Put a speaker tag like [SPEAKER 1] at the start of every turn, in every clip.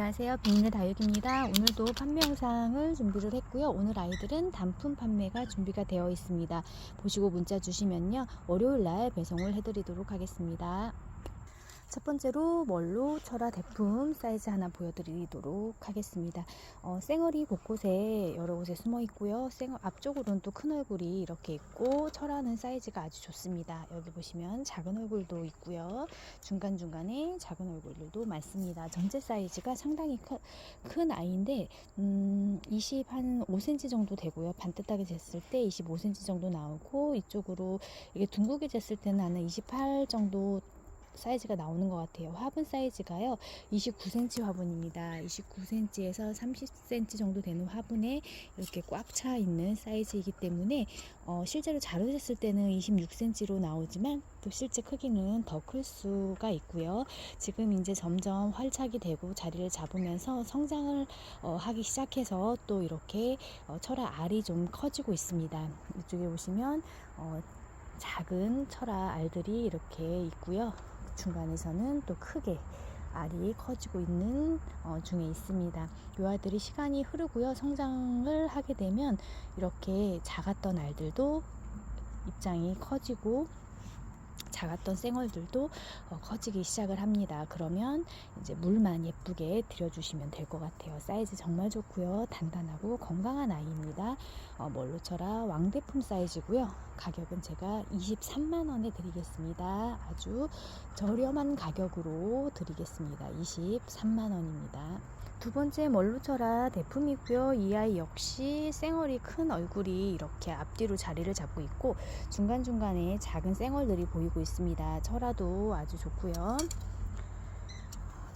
[SPEAKER 1] 안녕하세요. 빅네 다육입니다. 오늘도 판매 영상을 준비를 했고요. 오늘 아이들은 단품 판매가 준비가 되어 있습니다. 보시고 문자 주시면요. 월요일 날 배송을 해드리도록 하겠습니다. 첫 번째로 멀로 철화 대품 사이즈 하나 보여드리도록 하겠습니다. 어, 쌩얼이 곳곳에 여러 곳에 숨어 있고요. 쌩얼 앞쪽으로는 또 큰 얼굴이 이렇게 있고 철화는 사이즈가 아주 좋습니다. 여기 보시면 작은 얼굴도 있고요. 중간중간에 작은 얼굴들도 많습니다. 전체 사이즈가 상당히 큰, 큰 아이인데 음, 20 한 5cm 정도 되고요. 반듯하게 쟀을 때 25cm 정도 나오고 이쪽으로 이게 둥글게 쟀을 때는 한28 정도 사이즈가 나오는 것 같아요. 화분 사이즈가요. 29cm 화분입니다. 29cm에서 30cm 정도 되는 화분에 이렇게 꽉 차 있는 사이즈이기 때문에 어, 실제로 자로 쟀을 때는 26cm로 나오지만 또 실제 크기는 더 클 수가 있고요. 지금 이제 점점 활착이 되고 자리를 잡으면서 성장을 어, 하기 시작해서 또 이렇게 어, 철화 알이 좀 커지고 있습니다. 이쪽에 보시면 어, 작은 철화 알들이 이렇게 있고요. 중간에서는 또 크게 알이 커지고 있는 어, 중에 있습니다. 이 알들이 시간이 흐르고요. 성장을 하게 되면 이렇게 작았던 알들도 입장이 커지고 작았던 쌩얼들도 어, 커지기 시작을 합니다. 그러면 이제 물만 예쁘게 들여주시면 될 것 같아요. 사이즈 정말 좋고요. 단단하고 건강한 아이입니다. 어, 멀로처라 왕대품 사이즈고요. 가격은 제가 23만 원에 드리겠습니다. 아주 저렴한 가격으로 드리겠습니다. 23만 원입니다. 두 번째 멀루처라 대품이고요. 이 아이 역시 쌩얼이 큰 얼굴이 이렇게 앞뒤로 자리를 잡고 있고 중간중간에 작은 쌩얼들이 보이고 있습니다. 철화도 아주 좋고요.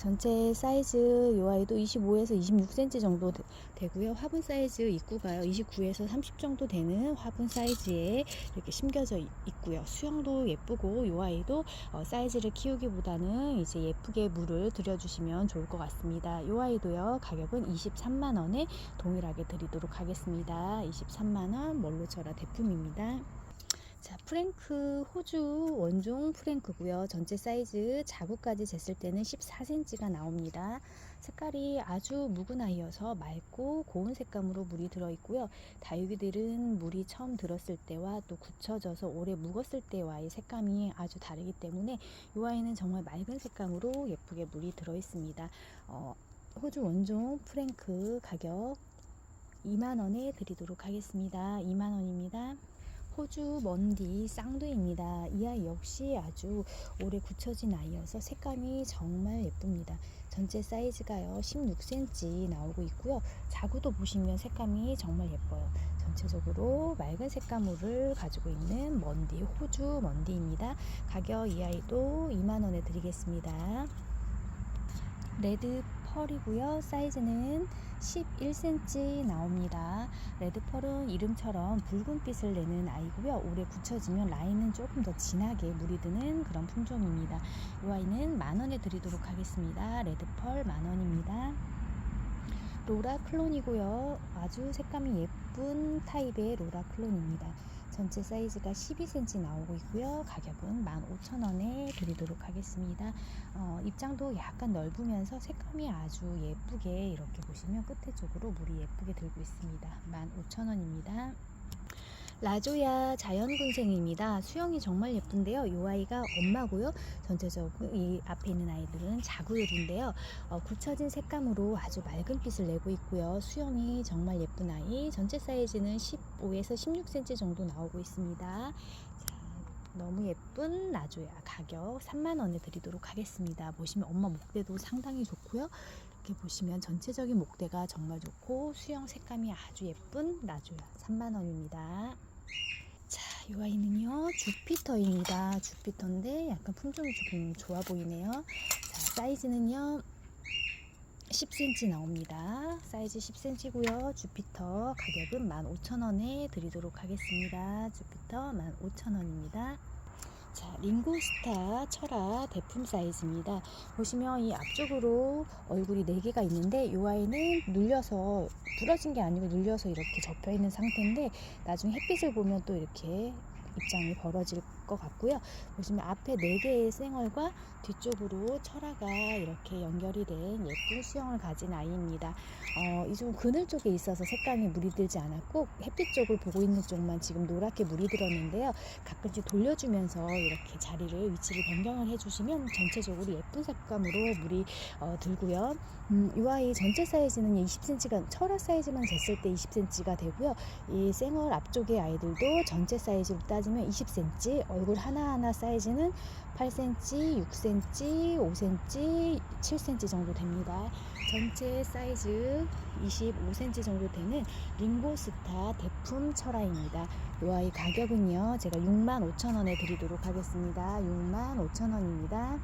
[SPEAKER 1] 전체 사이즈 이 아이도 25에서 26cm 정도 되, 고요 화분 사이즈 입구가요. 29에서 30 정도 되는 화분 사이즈에 이렇게 심겨져 있고요. 수영도 예쁘고 이 아이도 어, 사이즈를 키우기보다는 이제 예쁘게 물을 들여주시면 좋을 것 같습니다. 이 아이도요. 가격은 23만 원에 동일하게 드리도록 하겠습니다. 23만 원 멀로처라 대품입니다. 자, 프랭크 호주 원종 프랭크고요. 전체 사이즈 자구까지 쟀을 때는 14cm가 나옵니다. 색깔이 아주 묵은 아이여서 맑고 고운 색감으로 물이 들어 있고요. 다육이들은 물이 처음 들었을 때와 또 굳혀져서 오래 묵었을 때와의 색감이 아주 다르기 때문에 이 아이는 정말 맑은 색감으로 예쁘게 물이 들어 있습니다. 어, 호주 원종 프랭크 가격 2만 원에 드리도록 하겠습니다. 2만 원입니다. 호주 먼디 쌍두입니다. 이 아이 역시 아주 오래 굳혀진 아이여서 색감이 정말 예쁩니다. 전체 사이즈가요 16cm 나오고 있고요. 자구도 보시면 색감이 정말 예뻐요. 전체적으로 맑은 색감물을 가지고 있는 먼디 호주 먼디입니다. 가격 이 아이도 2만 원에 드리겠습니다. 레드 펄이고요. 사이즈는 11cm 나옵니다. 레드 펄은 이름처럼 붉은빛을 내는 아이고요. 오래 굳혀지면 라인은 조금 더 진하게 물이 드는 그런 품종입니다. 이 아이는 만원에 드리도록 하겠습니다. 레드 펄 만원입니다. 로라 클론이고요. 아주 색감이 예쁜 타입의 로라 클론입니다. 전체 사이즈가 12cm 나오고 있고요. 가격은 15,000원에 드리도록 하겠습니다. 어, 입장도 약간 넓으면서 색감이 아주 예쁘게 이렇게 보시면 끝에 쪽으로 물이 예쁘게 들고 있습니다. 15,000원입니다. 라조야 자연군생입니다. 수영이 정말 예쁜데요. 이 아이가 엄마고요. 전체적으로 이 앞에 있는 아이들은 자구들인데요. 어, 굳혀진 색감으로 아주 맑은 빛을 내고 있고요. 수영이 정말 예쁜 아이. 전체 사이즈는 15에서 16cm 정도 나오고 있습니다. 자, 너무 예쁜 라조야 가격 3만원에 드리도록 하겠습니다. 보시면 엄마 목대도 상당히 좋고요. 이렇게 보시면 전체적인 목대가 정말 좋고 수영 색감이 아주 예쁜 라조야 3만원입니다. 자, 이 아이는요 주피터입니다. 주피터인데 약간 품종이 조금 좋아 보이네요. 자, 사이즈는요 10cm 나옵니다. 사이즈 10cm고요. 주피터 가격은 15,000원에 드리도록 하겠습니다. 주피터 15,000원입니다. 자, 링고스타 철화 대품 사이즈입니다. 보시면 이 앞쪽으로 얼굴이 4개가 있는데 이 아이는 눌려서 부러진 게 아니고 눌려서 이렇게 접혀 있는 상태인데 나중에 햇빛을 보면 또 이렇게 입장이 벌어질 것 같고요. 보시면 앞에 네 개의 쌩얼과 뒤쪽으로 철화가 이렇게 연결이 된 예쁜 수영을 가진 아이입니다. 어, 이 좀 그늘 쪽에 있어서 색감이 물이 들지 않았고 햇빛 쪽을 보고 있는 쪽만 지금 노랗게 물이 들었는데요. 가끔씩 돌려주면서 이렇게 자리를 위치를 변경을 해주시면 전체적으로 예쁜 색감으로 물이 어, 들고요. 음, 이 아이 전체 사이즈는 20cm가 철화 사이즈만 쟀을 때 20cm가 되고요. 이 쌩얼 앞쪽의 아이들도 전체 사이즈로 따지면 20cm, 얼굴 하나하나 사이즈는 8cm, 6cm, 5cm, 7cm 정도 됩니다. 전체 사이즈 25cm 정도 되는 링고스타 대품 철화입니다. 이 아이 가격은요, 제가 65,000원에 드리도록 하겠습니다. 65,000원입니다.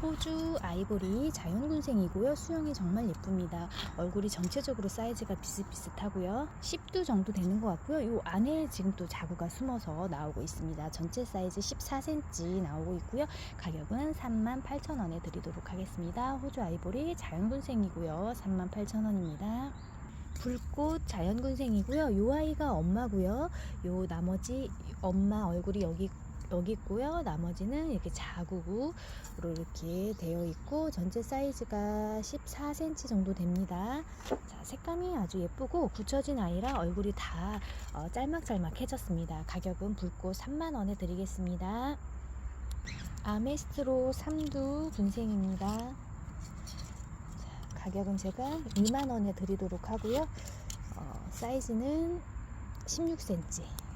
[SPEAKER 1] 호주 아이보리 자연군생이고요. 수영이 정말 예쁩니다. 얼굴이 전체적으로 사이즈가 비슷비슷하고요. 10도 정도 되는 것 같고요. 이 안에 지금 또 자구가 숨어서 나오고 있습니다. 전체 사이즈 14cm 나오고 있고요. 가격은 38,000원에 드리도록 하겠습니다. 호주 아이보리 자연군생이고요. 38,000원입니다. 불꽃 자연군생이고요. 요 아이가 엄마고요. 요 나머지 엄마 얼굴이 여기 여기 있고요. 나머지는 이렇게 자구로 이렇게 되어 있고 전체 사이즈가 14cm 정도 됩니다. 자, 색감이 아주 예쁘고 굳혀진 아이라 얼굴이 다 어, 짤막짤막해졌습니다. 가격은 불꽃 3만 원에 드리겠습니다. 아메스트로 삼두 군생입니다. 자, 가격은 제가 2만 원에 드리도록 하고요. 어, 사이즈는 16cm.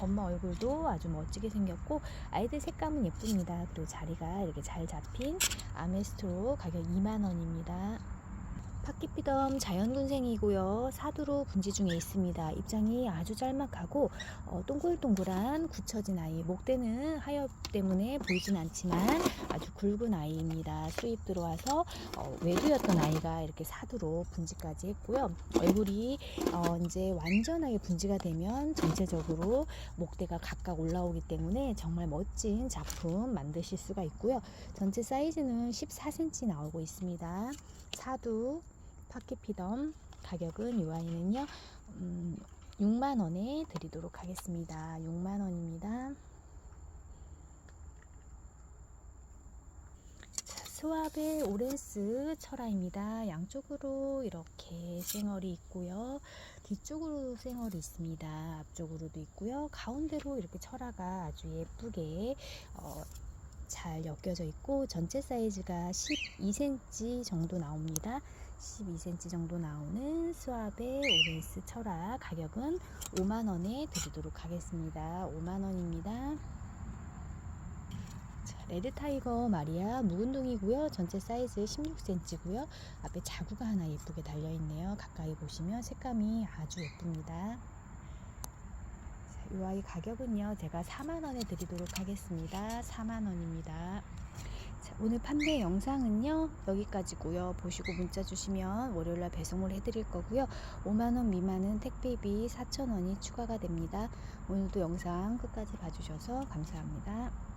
[SPEAKER 1] 엄마 얼굴도 아주 멋지게 생겼고 아이들 색감은 예쁩니다. 그리고 자리가 이렇게 잘 잡힌 아메스트로 가격 2만 원입니다. 파키피덤 자연군생이고요. 사두로 분지 중에 있습니다. 입장이 아주 짤막하고 어, 동글동글한 굳혀진 아이. 목대는 하엽 때문에 보이진 않지만 아주 굵은 아이입니다. 수입 들어와서 어, 외두였던 아이가 이렇게 사두로 분지까지 했고요. 얼굴이 어, 이제 완전하게 분지가 되면 전체적으로 목대가 각각 올라오기 때문에 정말 멋진 작품 만드실 수가 있고요. 전체 사이즈는 14cm 나오고 있습니다. 사두 파키피덤 가격은 이 아이는요 음, 6만 원에 드리도록 하겠습니다. 6만 원입니다. 자, 스와베 오렌스 철화입니다. 양쪽으로 이렇게 쌩얼이 있고요. 뒤쪽으로 쌩얼이 있습니다. 앞쪽으로도 있고요. 가운데로 이렇게 철화가 아주 예쁘게 어, 잘 엮여져 있고 전체 사이즈가 12cm 정도 나옵니다. 12cm 정도 나오는 스와베 오렌스 철화 가격은 5만원에 드리도록 하겠습니다. 5만원입니다. 레드 타이거 마리아 묵은둥이고요. 전체 사이즈 16cm고요. 앞에 자구가 하나 예쁘게 달려 있네요. 가까이 보시면 색감이 아주 예쁩니다. 이 아이 가격은요 제가 4만원에 드리도록 하겠습니다 4만원입니다 오늘 판매 영상은요 여기까지고요. 보시고 문자 주시면 월요일날 배송을 해드릴 거고요. 5만원 미만은 택배비 4천원이 추가가 됩니다. 오늘도 영상 끝까지 봐주셔서 감사합니다